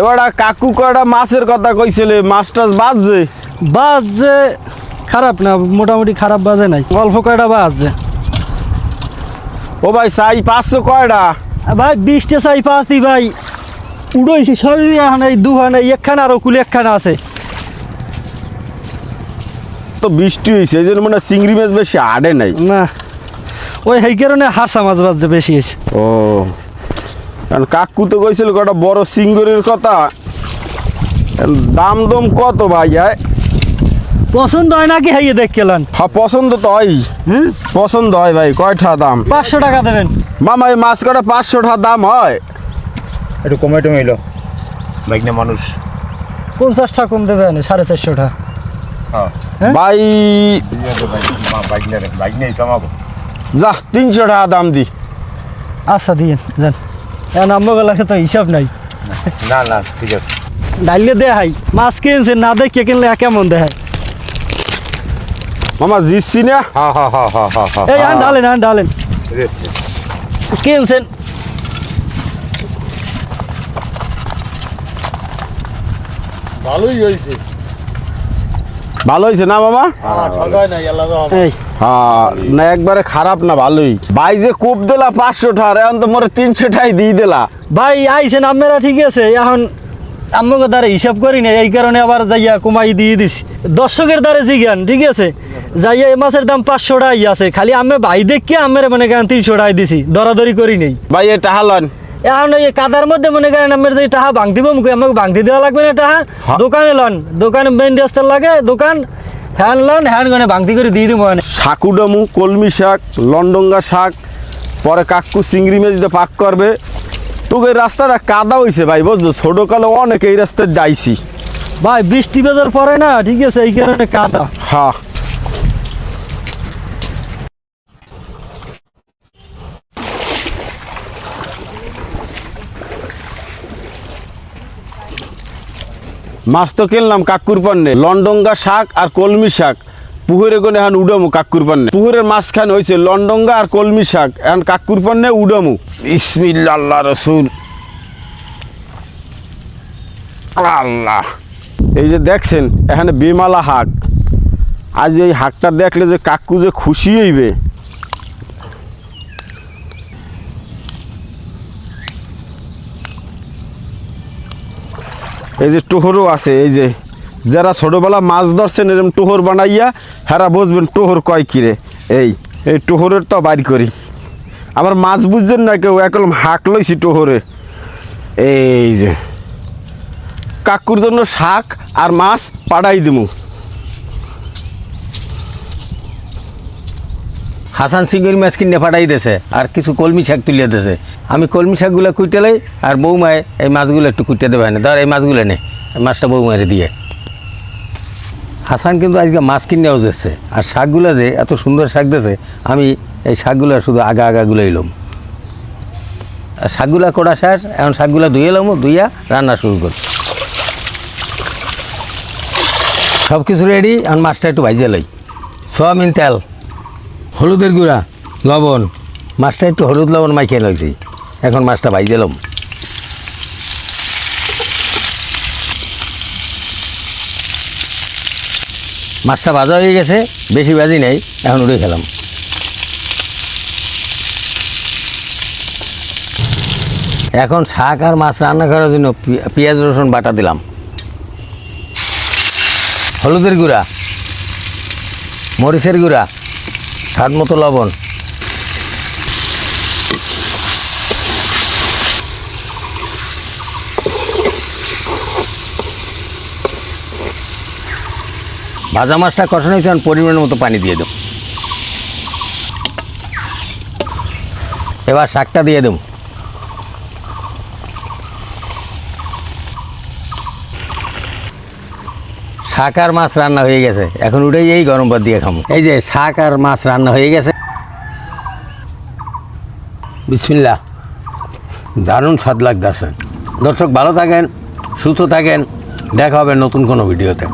এবার কাকু কয়টা মাছের কথা কইছিলে? মাছ টাছ বাজছে যে খারাপ না মোটামুটি খারাপ বাজে নাই। অল্প কয়টা যে ও ভাই চাই পাঁচশো কয়টা? ভাই বিশটা চাই পাতি ভাই। উড়াইছি সবই এখন দুখানে একখানা আর কুলি একখানা আছে। তো বৃষ্টি হয়েছে এই জন্য মানে চিংড়ি মাছ বেশি আড়ে নাই। না ওই সেই কারণে হাসা মাছ বাজছে বেশি হয়েছে ও। কারণ কাকু তো কইছিল কটা বড় সিঙ্গুরের কথা। দাম দম কত ভাই আয়? পছন্দ হয় নাকি? হাইয়ে দেখ কেলেন হ্যাঁ পছন্দ তো হয়। হুম? পছন্দ হয় ভাই কয়টা দাম? পাঁচশো টাকা দেবেন। মামা এই মাছ কটা পাঁচশো টাকা দাম হয়? একটু কমে টমে এলো। বাইক না মানুষ। পঞ্চাশ টাকা কম দেবেন সাড়ে চারশো টাকা হ্যাঁ। হ্যাঁ? ভাই বাইক না বাইক নেই কমাবো। যা তিনশো টাকা দাম দি। আচ্ছা দিয়ে যান। এখন তো হিসাব নাই। না না ঠিক আছে। ডাইলে দেখাই মাছ কিনছে না দেখে কিনলে কেমন দেখায়? মামা জিতছি না? এই আন ডালেন আন ডালেন। কিনছেন ভালোই হয়েছে। ভালো হয়েছে না মামা এই হ্যাঁ না একবারে খারাপ না ভালোই। ভাই যে কোপ দিলা পাঁচশো টাকা এখন তো মোরে তিনশো টাই দিয়ে দিলা। ভাই আইছেন আপনারা ঠিক আছে এখন আমাকে দ্বারা হিসাব করি না এই কারণে আবার যাইয়া কমাই দিয়ে দিছি। দর্শকের দ্বারা জিজ্ঞান ঠিক আছে? যাইয়া এই মাছের দাম পাঁচশো টাকাই আছে খালি আমি ভাই দেখে আমার মনে তিনশো টাকায় দিছি দরাদরি করি নেই। ভাই এটা টাকা লন এখন এই কাদার মধ্যে মনে করেন আমার যে টাকা ভাঙ দিব মুখে আমাকে ভাঙতে দেওয়া লাগবে না টাকা হ্যাঁ। দোকানে লন দোকানে মেন রাস্তার লাগে দোকান হ্যান লন হ্যান গনে ভাঙতি করে দিয়ে দিব মানে। সাকুডামু কলমি শাক লন্ডঙ্গা শাক পরে কাকু চিংড়ি মাছ দিয়ে পাক করবে। তোকে রাস্তাটা কাদা হয়েছে ভাই বুঝছ? ছোটকালে অনেক এই রাস্তায় যাইছি। ভাই বৃষ্টি বেজার পরে না ঠিক আছে এই কারণে কাদা। হ্যাঁ। মাছ তো কিনলাম কাকুর পান্নে। লন্ডঙ্গা শাক আর কলমি শাক। পুকুরে কোনে এখন উডামু কাকুর পান্নে। পুকুরের মাঝখানে হয়েছে লন্ডঙ্গা আর কলমি শাক। এখন কাকুর পান্নে উডামু। ইসমিল্লা আল্লাহ রসুল। আল্লাহ। এই যে দেখছেন এখানে বেমালা হাট আজ এই হাকটা দেখলে যে কাকু যে খুশি হইবে। এই যে টোহরও আছে, এই যে যারা ছোটোবেলা মাছ ধরছেন এরকম টোহর বানাইয়া হেরা বুঝবেন টোহর কয় কিরে। এই এই টোহরের তো বাড়ি করি। আবার মাছ বুঝছেন না কেউ একদম হাঁক লইছি টোহরে। এই যে, কাকুর জন্য শাক আর মাছ পাড়াই দিমু। হাসান সিঙ্গুর মাছ কিনে পাঠাই দিয়েছে, আর কিছু কলমি শাক তুলিয়ে দিয়েছে। আমি কলমি শাকগুলো কুইটেলাই আর বৌমায় এই মাছগুলো একটু কুইটে দেবে না ধর এই মাছগুলো নে মাছটা বৌমারে দিয়ে। হাসান কিন্তু আজকে মাছ কিনেও যাচ্ছে, আর শাকগুলো যে এত সুন্দর শাক দিয়েছে, আমি এই শাকগুলো শুধু আগা আগাগুলো এলাম আর শাকগুলো করা শেষ? এখন শাকগুলো ধুয়ে এলাম ধুইয়া রান্না শুরু করি। সব কিছু রেডি এখন মাছটা একটু ভাইজে লই। সোয়াবিন তেল। হলুদের গুঁড়া, লবণ। মাছটা একটু হলুদ লবণ মাখিয়ে লাগছি এখন মাছটা ভাই দিলাম মাছটা ভাজা হয়ে গেছে, বেশি ভাজি নেই, এখন উড়ে খেলাম। এখন শাক আর মাছ রান্না করার জন্য পেঁয়াজ, রসুন, বাটা দিলাম। হলুদের গুঁড়া, মরিচের গুঁড়া স্বাদ মতো লবণ। ভাজা মাছটা কষানো হয়েছে পরিমাণ মতো পানি দিয়ে দেব। এবার শাকটা দিয়ে দেব। শাক আর মাছ রান্না হয়ে গেছে। এখন উঠেই এই গরম ভাত দিয়ে খাব এই যে শাক আর মাছ রান্না হয়ে গেছে। বিসমিল্লা দারুণ স্বাদ লাগতেছে। দর্শক, ভালো থাকেন, সুস্থ থাকেন। দেখা হবে নতুন কোনো ভিডিওতে।